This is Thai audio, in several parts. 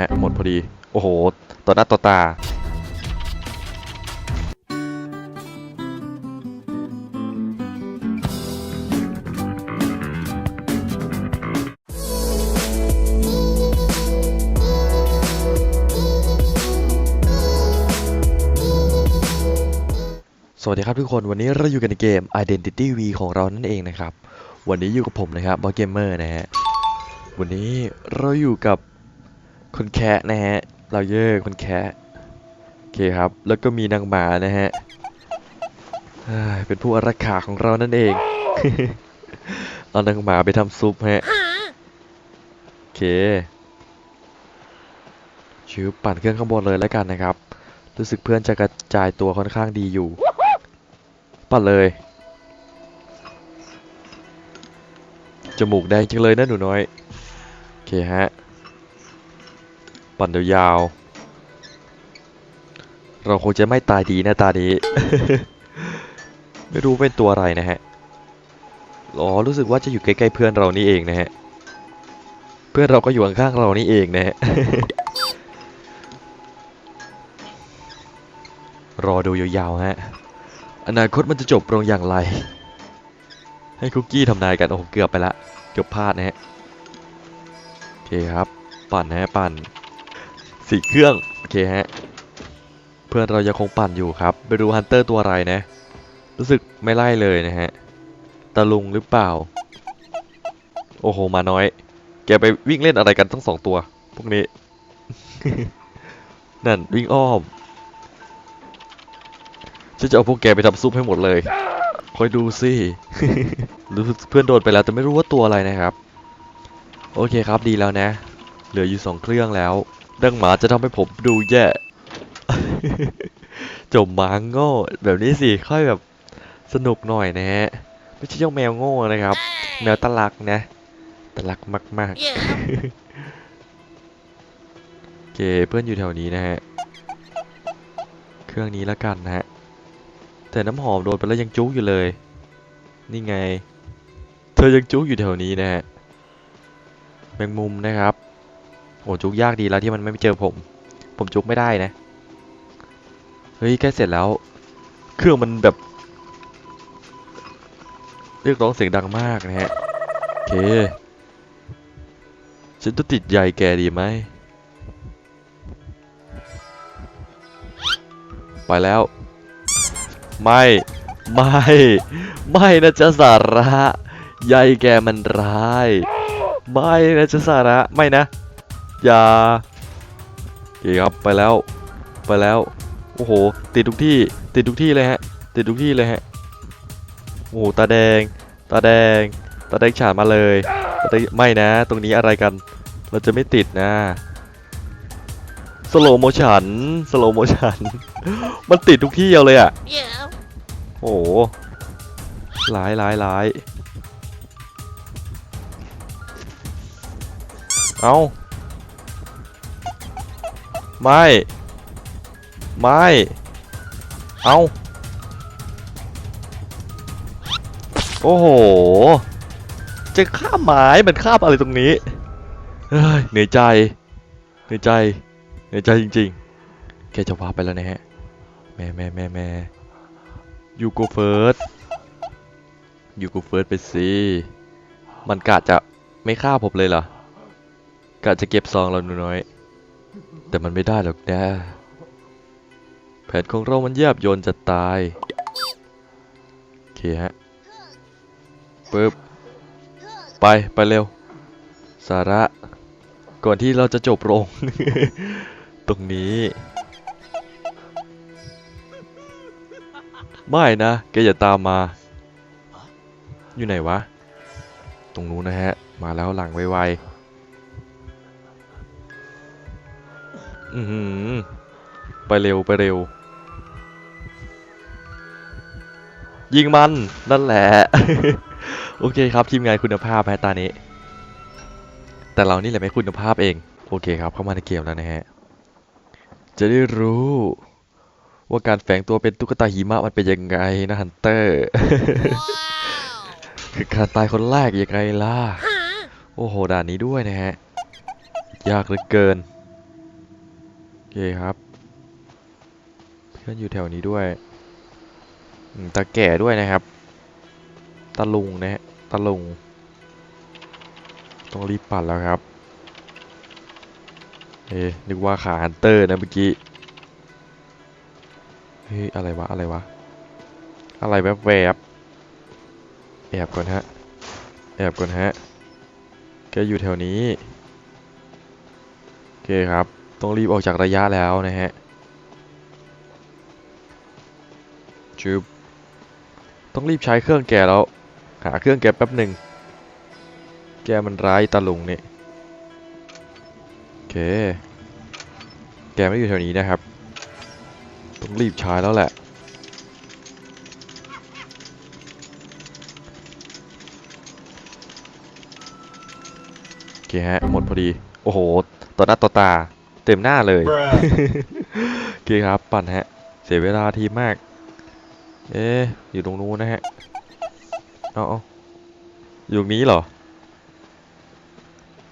ฮะหมดพอดี โอ้โหต่อหน้าต่อตา สวัสดีครับทุกคน วันนี้เราอยู่กันในเกม Identity V ของเรานั่นเองนะครับ วันนี้อยู่กับผมนะครับบอเกมเมอร์นะฮะ วันนี้เราอยู่กับ คนแคะนะฮะ เราเยอะคนแคะโอเคครับ แล้วก็มีนางหมานะฮะเฮ้ยเป็นผู้อารักขาของเรานั่นเอง เอานางหมาไปทำซุปฮะ โอเคชิวปั่นเครื่องข้างบนเลยแล้วกันนะครับ รู้สึกเพื่อนจะกระจายตัวค่อนข้างดีอยู่ ปั่นเลย จมูกแดงจังเลยนะหนูน้อย โอเคฮะ ปั่นยาวๆเราคงจะไม่ตายดีนะตานี้ ไม่รู้เป็นตัวอะไรนะฮะอ๋อรู้สึกว่าจะอยู่ใกล้ๆเพื่อนเรานี่เองนะฮะ เพื่อนเราก็อยู่ข้างๆเรานี่เองนะฮะ รอดูยาวๆฮะ อนาคตมันจะจบลงอย่างไร ให้คุกกี้ทำนายกัน โอ้โหเกือบไปละ เกือบพลาดนะฮะ โอเคครับ ปั่นนะฮะ ปั่น สี่เครื่อง โอเคฮะ เพื่อนเรายังคงปั่นอยู่ครับ ไปดูฮันเตอร์ตัวอะไรนะ รู้สึกไม่ไล่เลยนะฮะ ตะลุงหรือเปล่า โอ้โห มาน้อย แกไปวิ่งเล่นอะไรกันทั้งสองตัว พวกนี้ นั่น วิ่งอ้อมฉันจะเอาพวกแกไปทำซุปให้หมดเลย คอยดูสิรู้สึกเพื่อนโดนไปแล้วแต่ไม่รู้ว่าตัวอะไรนะครับ โอเคครับดีแล้วนะ เหลืออยู่สองเครื่องแล้ว ดังหมาจะทำให้ผมดูแย่จมหมาโง่แบบนี้สิค่อยแบบสนุกหน่อยนะฮะไม่ใช่เจ้าแมวโง่นะครับ แมวตะลักนะตะลักมาก Yeah. ๆโอเคเพื่อนอยู่แถวนี้นะฮะเครื่องนี้แล้วกันนะฮะแต่น้ำหอมโดนไปแล้วยังจุกอยู่เลย นี่ไง เธอยังจุกอยู่แถวนี้นะฮะแมงมุมนะครับ โอ้จุกยากดีแล้วที่มันไม่เจอผม ผมจุกไม่ได้นะ เฮ้ยใกล้เสร็จแล้ว เครื่องมันแบบ เรียกร้องเสียงดังมากนะฮะโอเค ฉันจะติดใยแกดีไหม ไปแล้ว ไม่ ไม่ ไม่นะจ๊ะสาระ ใยแกมันร้าย ไม่นะจ๊ะสาระ ไม่นะ อย่าโอเคครับไปแล้วไปแล้วโอ้โหติดทุกที่ติดทุกที่เลยฮะติดทุกที่เลยฮะโอ้โหตาแดง ตาแดง ตาแดงฉาดมาเลยตาแดงไม่นะ ตรงนี้อะไรกัน เราจะไม่ติดนะสโลโมชันสโลโมชันมันติดทุกที่เอาเลยอะ Yeah. โอ้โหหลายหลายหลายเอา ไม่ ไม่ เอาโอ้โห จะข้าหมไม้มันข้าอะไรตรงนี้เฮ้ยเหนื่อยใจ เหนื่อยใจ เหนื่อยใจจริงๆ แกจะว้าไปแล้วนะฮะ แม่แม่แม่แม่ยูโกเฟิร์สยูโกเฟิร์สไปสิ มันกะจะไม่ฆ่าผมเลยเหรอกะจะเก็บซองเราหนูน้อย แต่มันไม่ได้หรอกนะ แผนของเรามันแยบยนจะตาย โอเคฮะปึ๊บ ไป ไปเร็ว สาระ ก่อนที่เราจะจบลง ตรงนี้ ไม่นะ แกอย่าตามมา อยู่ไหนวะ ตรงนู้นนะฮะ มาแล้วหลังไวๆ อือหือไปเร็วไปเร็ว ยิงมัน นั่นแหละ โอเคครับ ทีมงานคุณภาพฮะตานี้ แต่เรานี่แหละไม่คุณภาพเอง โอเคครับ เข้ามาในเกมแล้วนะฮะ จะได้รู้ว่าการแฝงตัวเป็นตุ๊กตาหิมะมันเป็นยังไงนะฮันเตอร์ Wow. คือการตายคนแรกยังไงล่ะ Huh? โอ้โหด่านนี้ด้วยนะฮะ ยากเหลือเกิน เคครับ เพื่อนอยู่แถวนี้ด้วยตาแก่ด้วยนะครับตาลุงนะฮะตาลุงต้องรีบปั่นแล้วครับ เอ๊นึกว่าขาฮันเตอร์นะเมื่อกี้ เฮ้ย อะไรวะ อะไรวะ อะไรแวบแวบแอบก่อนฮะ แอบก่อนฮะ แกอยู่แถวนี้ โอเคครับ ต้องรีบออกจากระยะแล้วนะฮะจึบต้องรีบใช้เครื่องแกแล้ว หาเครื่องแกแป๊บหนึ่ง แกมันร้ายตาลุงเนี่ยโอเค แกไม่อยู่แถวนี้นะครับ ต้องรีบใช้แล้วแหละ โอเคฮะ หมดพอดี โอ้โห ต่อหน้าต่อตา เต็มหน้าเลย Bruh. โอเคครับ ปั่นฮะ เสียเวลาทีมาก เอ๊ะอยู่ตรงนู้นนะฮะ เอาเอาอยู่ตรงนี้เหรอ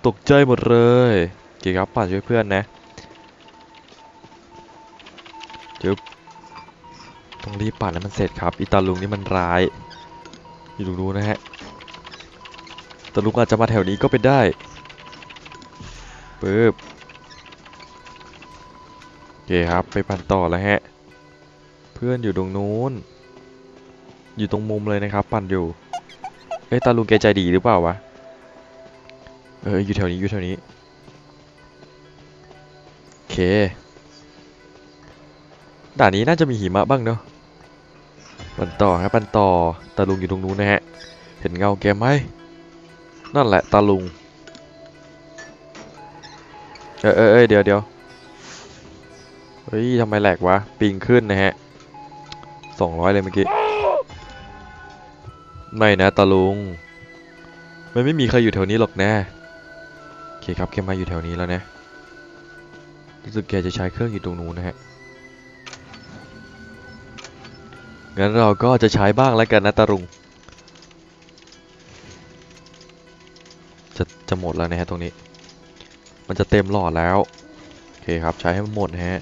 ตกใจหมดเลยโอเคครับ ปั่นช่วยเพื่อนนะจึ๊บต้องรีบปั่นให้มันเสร็จครับ อีตาลุงนี่มันร้าย อยู่ตรงนู้นนะฮะตาลุงอาจจะมาแถวนี้ก็เป็นได้ปึ๊บโอเคครับไปปั่นต่อแล้วฮะ เพื่อนอยู่ตรงนู้น อยู่ตรงมุมเลยนะครับ ปั่นอยู่ เอ้ยตาลุงแกใจดีหรือเปล่าวะ เอออยู่แถวนี้อยู่แถวนี้ โอเค ด่านนี้น่าจะมีหิมะบ้างเนาะ ปั่นต่อครับปั่นต่อ ตาลุงอยู่ตรงนู้นนะฮะ เห็นเงาแกไหม นั่นแหละตาลุง เออเออเอยเดี๋ยวเดี๋ยว เฮ้ยทำไมแหลกวะ ปิงขึ้นนะฮะสองร้อยเลยเมื่อกี้ ไม่นะตาลุง มันไม่มีใครอยู่แถวนี้หรอกนะโอเคครับแกมาอยู่แถวนี้แล้วนะ รู้สึกแกจะใช้เครื่องอยู่ตรงนู้นนะฮะ งั้นเราก็จะใช้บ้างแล้วกันนะตาลุง จะจะหมดแล้วนะฮะตรงนี้ มันจะเต็มหลอดแล้ว โอเคครับใช้ให้มันหมดนะฮะ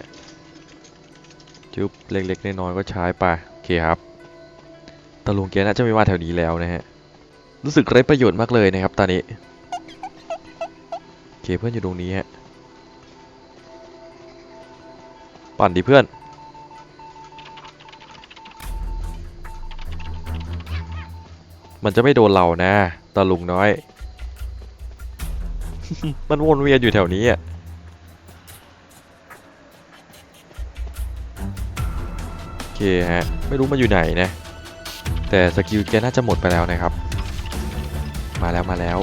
จุ๊บเล็กๆน้อยๆก็ใช้ไปโอเคครับตาลุงแกน่าจะไม่มาแถวนี้แล้วนะฮะรู้สึกไร้ประโยชน์มากเลยนะครับตอนนี้โอเคเพื่อนอยู่ตรงนี้ฮะปั่นดิเพื่อนมันจะไม่โดนเรานะตาลุงน้อย มันวนเวียนอยู่แถวนี้อะ เคฮะ ไม่รู้มันอยู่ไหนนะ แต่สกิลแกน่าจะหมดไปแล้วนะครับ มาแล้วมาแล้ว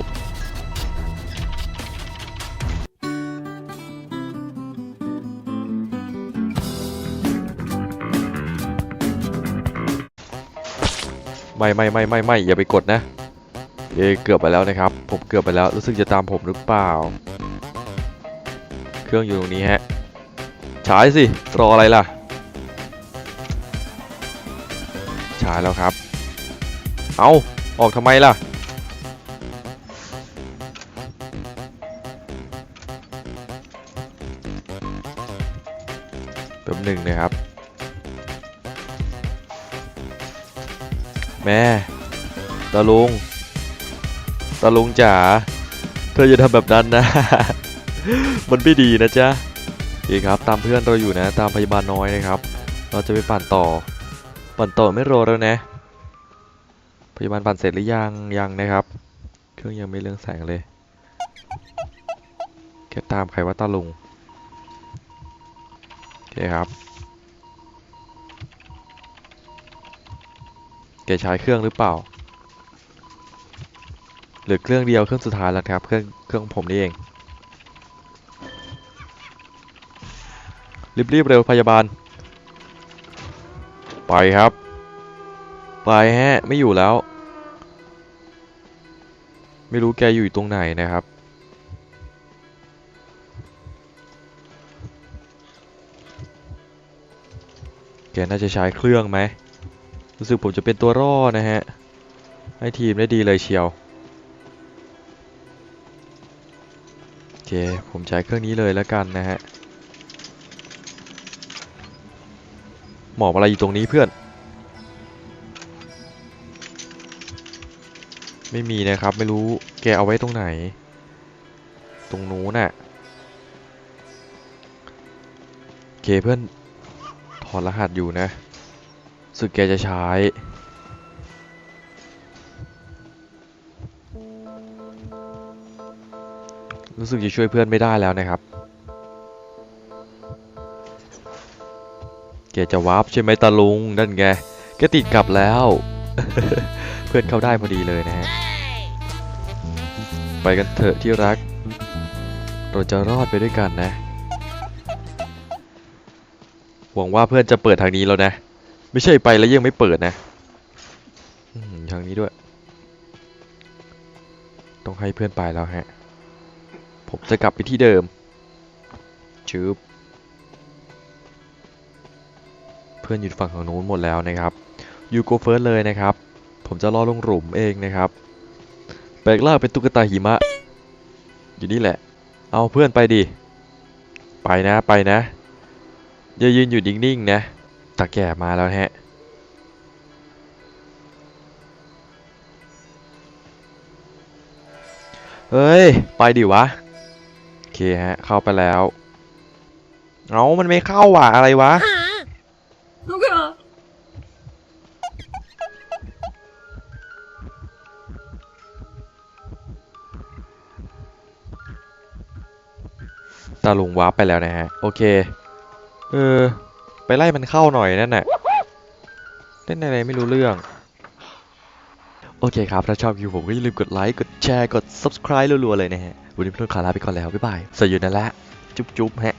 ไม่ไม่ไม่ไม่ไม่อย่าไปกดนะ เอเกือบไปแล้วนะครับ ผมเกือบไปแล้วรู้สึกจะตามผมหรือเปล่า เครื่องอยู่ตรงนี้ฮะฉายสิรออะไรล่ะ ฉายแล้วครับ เอาออกทำไมล่ะแป๊บหนึ่งนะครับ แม่ตาลุงตาลุงจ๋า เธออย่าทำแบบนั้นนะ มันไม่ดีนะจ๊ะโอครับ ตามเพื่อนเราอยู่นะ ตามพยาบาลน้อยนะครับ เราจะไปปั่นต่อ ปั่นต่อไม่รอแล้วนะพยาบาลปั่นเสร็จหรือยังยังนะครับ เครื่องยังไม่เรื่องแสงเลยแค่ตามใครว่าตาลุงโอเคครับแกใช้เครื่องหรือเปล่าหลือเครื่องเดียวเครื่องสุดท้ายแล้วครับเครื่องเครื่องผมนี่เองรีบๆเร็วพยาบาล ไปครับ ไปฮะ ไม่อยู่แล้ว ไม่รู้แกอยู่ตรงไหนนะครับ แกน่าจะใช้เครื่องไหม รู้สึกผมจะเป็นตัวร่อนะฮะ ให้ทีมได้ดีเลยเชียวโอเค ผมใช้เครื่องนี้เลยแล้วกันนะฮะ หมอบอะไรอยู่ตรงนี้เพื่อน ไม่มีนะครับ ไม่รู้แกเอาไว้ตรงไหน ตรงนู้นน่ะเคเพื่อนถอดรหัสอยู่นะสึกแกจะใช้รู้สึกจะช่วยเพื่อนไม่ได้แล้วนะครับ แกจะวาร์ปใช่ไหมตาลุงนั่นไงแกติดกลับแล้ว เพื่อนเข้าได้พอดีเลยนะฮะไปกันเถอะที่รัก เราจะรอดไปด้วยกันนะ หวังว่าเพื่อนจะเปิดทางนี้แล้วนะ ไม่ใช่ไปแล้วยังไม่เปิดนะทางนี้ด้วย ต้องให้เพื่อนไปแล้วฮะ ผมจะกลับไปที่เดิมชืบ เพื่อนอยู่ฝั่งของนู้นหมดแล้วนะครับยูโกเฟิร์สเลยนะครับ ผมจะรอลงหลุมเองนะครับแปลกล่าเป็นตุ๊กตาหิมะ อยู่นี่แหละ เอาเพื่อนไปดิ ไปนะไปนะ อย่ายืนอยู่นิ่งๆนะ ตาแก่มาแล้วฮะเฮ้ย ไปดิวะ โอเคฮะ เข้าไปแล้ว เอามันไม่เข้าว่ะ อะไรวะ ตาลุงวาร์ปไปแล้วนะฮะ โอเค เออ ไปไล่มันเข้าหน่อยนั่นแหละเล่นอะไรไม่รู้เรื่อง โอเคครับ ถ้าชอบวิวผมก็อย่าลืมกดไลค์ กดแชร์ กด subscribe รัวๆเลยนะฮะ วันนี้พี่ต้นขอลาไปก่อนแล้ว บ๊ายบายสวัสดีนะละ จุ๊บๆฮะ